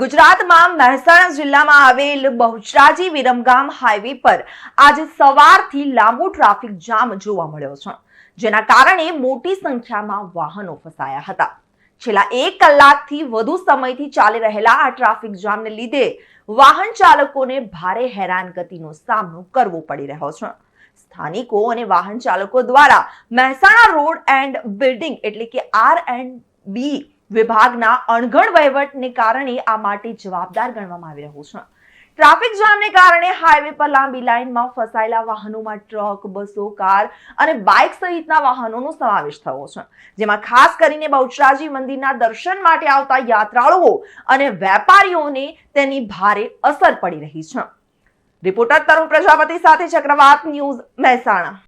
ગુજરાતમાં મહેસાણા જિલ્લામાં આવેલ બહુચરાજી વિરમગામ હાઈવે પર આજે સવારથી લાંબો ટ્રાફિક જામ જોવા મળ્યો છે, જેના કારણે મોટી સંખ્યામાં વાહનો ફસાયા હતા. છેલ્લા એક કલાકથી વધુ સમયથી ચાલી રહેલા આ ટ્રાફિક જામને લીધે વાહન ચાલકોને ભારે હેરાનગતિનો સામનો કરવો પડી રહ્યો છે. સ્થાનિકો અને વાહન ચાલકો દ્વારા મહેસાણા રોડ એન્ડ બિલ્ડિંગ એટલે કે આર એન્ડ બી વિભાગના અણઘડ વહીવટને કારણે આ માટે જવાબદાર ગણવામાં આવી રહ્યું છે. ટ્રાફિક જામને કારણે હાઈવે પર લાંબી લાઇનમાં ફસાયેલા વાહનોમાં ટ્રક, બસો, કાર અને બાઇક સહિતના વાહનોનો સમાવેશ થયો છે. જેમાં ખાસ કરીને બહુચરાજી મંદિરના દર્શન માટે આવતા યાત્રાળુઓ અને વેપારીઓને તેની ભારે અસર પડી રહી છે. રિપોર્ટર તરુણ પ્રજાપતિ સાથે ચક્રવાત ન્યૂઝ મહેસાણા.